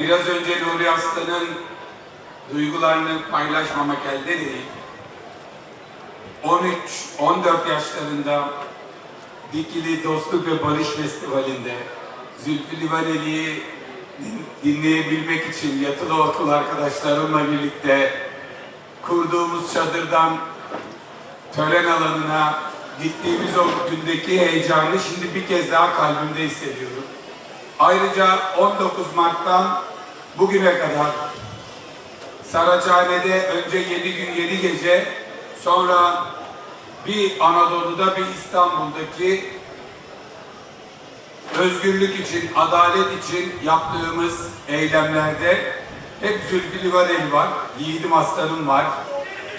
Biraz önce Nuri Aslan'ın duygularını paylaşmamak elde değil. 13-14 yaşlarında Dikili Dostluk ve Barış Festivali'nde Zülfü Livaneli'yi din- dinleyebilmek için yatılı okul arkadaşlarımla birlikte kurduğumuz çadırdan tören alanına gittiğimiz o gündeki heyecanı şimdi bir kez daha kalbimde hissediyorum. Ayrıca 19 Mart'tan bugüne kadar Saraçhane'de önce 7 gün 7 gece sonra bir Anadolu'da bir İstanbul'daki özgürlük için, adalet için yaptığımız eylemlerde hep Zülfü Livaneli var, Yiğidim Aslanım var.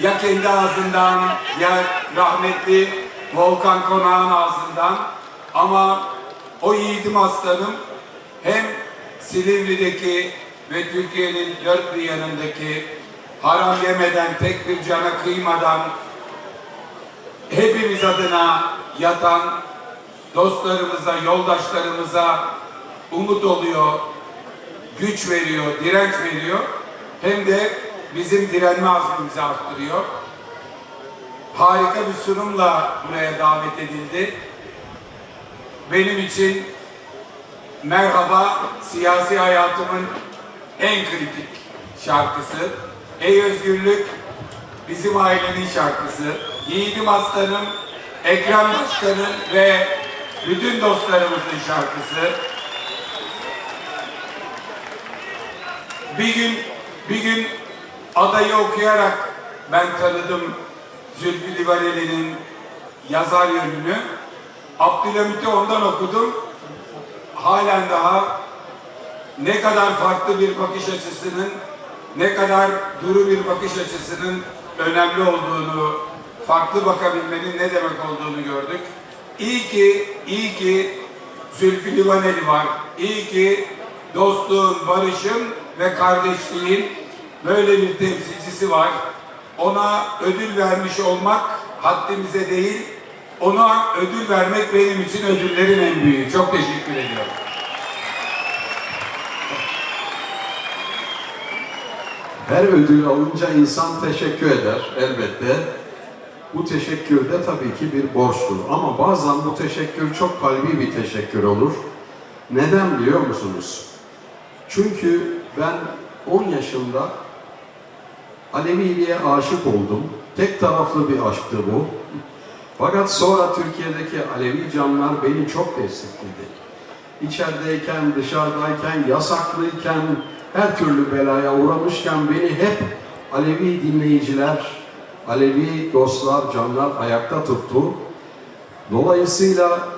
Ya kendi ağzından ya rahmetli Volkan Konak'ın ağzından ama o Yiğidim Aslanım hem Silivri'deki ve Türkiye'nin dört bir yanındaki haram yemeden, tek bir cana kıymadan hepimiz adına yatan dostlarımıza, yoldaşlarımıza umut oluyor, güç veriyor, direnç veriyor. Hem de bizim direnme azmimizi arttırıyor. Harika bir sunumla buraya davet edildi. Benim için merhaba siyasi hayatımın en kritik şarkısı. Ey Özgürlük bizim ailenin şarkısı. Yiğidim Aslanım, Ekrem Başkan'ın ve bütün dostlarımızın şarkısı. Bir gün bir gün adayı okuyarak ben tanıdım Zülfü Livaneli'nin yazar yönünü. Abdülhamit'i ondan okudum. Halen daha ne kadar farklı bir bakış açısının, ne kadar duru bir bakış açısının önemli olduğunu, farklı bakabilmenin ne demek olduğunu gördük. İyi ki, iyi ki Zülfü Livaneli var. İyi ki dostluğun, barışın ve kardeşliğin böyle bir temsilcisi var. Ona ödül vermiş olmak haddimize değil, ona ödül vermek benim için ödüllerin en büyüğü. Çok teşekkür ediyorum. Her ödül alınca insan teşekkür eder elbette. Bu teşekkür de tabii ki bir borçtur. Ama bazen bu teşekkür çok kalbi bir teşekkür olur. Neden biliyor musunuz? Çünkü ben 10 yaşında Aleviliğe aşık oldum. Tek taraflı bir aşktı bu. Fakat sonra Türkiye'deki Alevi canlar beni çok destekledi. İçerideyken, dışarıdayken, yasaklıyken, her türlü belaya uğramışken beni hep Alevi dinleyiciler, Alevi dostlar, canlar ayakta tuttu. Dolayısıyla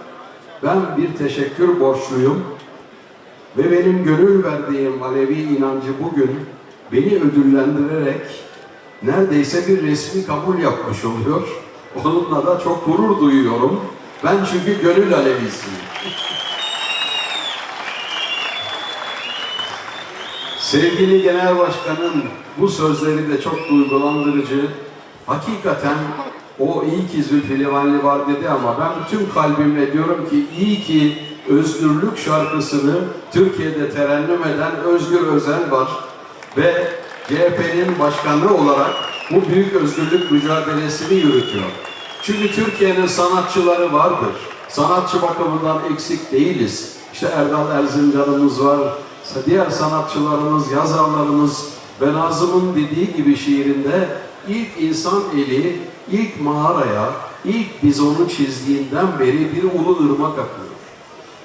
ben bir teşekkür borçluyum ve benim gönül verdiğim Alevi inancı bugün beni ödüllendirerek neredeyse bir resmi kabul yapmış oluyor. Onunla da çok gurur duyuyorum. Ben çünkü gönül Alevisiyim. Sevgili Genel Başkan'ın bu sözleri de çok duygulandırıcı. Hakikaten o iyi ki Zülfü var dedi ama ben bütün kalbimle diyorum ki iyi ki özgürlük şarkısını Türkiye'de terennüm eden Özgür Özel var. Ve CHP'nin başkanı olarak bu büyük özgürlük mücadelesini yürütüyor. Çünkü Türkiye'nin sanatçıları vardır. Sanatçı bakımından eksik değiliz. İşte Erdal Erzincan'ımız var, diğer sanatçılarımız, yazarlarımız ve Nazım'ın dediği gibi şiirinde ilk insan eli ilk mağaraya, ilk bizonu çizdiğinden beri bir ulu ırmak akıyor.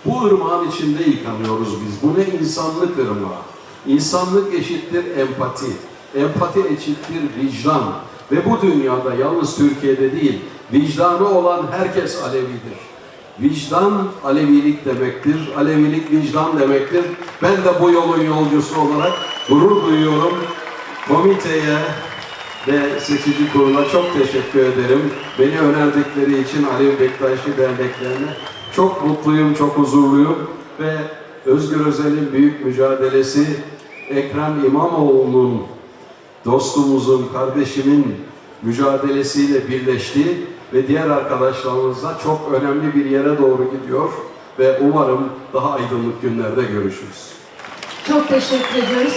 Bu ırmağın içinde yıkanıyoruz biz. Bu ne insanlık ırmağı. İnsanlık eşittir empati. Empati eşittir vicdan. Ve bu dünyada yalnız Türkiye'de değil, vicdanı olan herkes Alevidir. Vicdan Alevilik demektir. Alevilik vicdan demektir. Ben de bu yolun yolcusu olarak gurur duyuyorum. Komiteye ve seçici kurula çok teşekkür ederim. Beni önerdikleri için Alevi Bektaşi derneklerine çok mutluyum, çok huzurluyum ve Özgür Özel'in büyük mücadelesi Ekrem İmamoğlu'nun dostumuzun, kardeşimin mücadelesiyle birleşti ve diğer arkadaşlarımızla çok önemli bir yere doğru gidiyor ve umarım daha aydınlık günlerde görüşürüz. Çok teşekkür ediyoruz.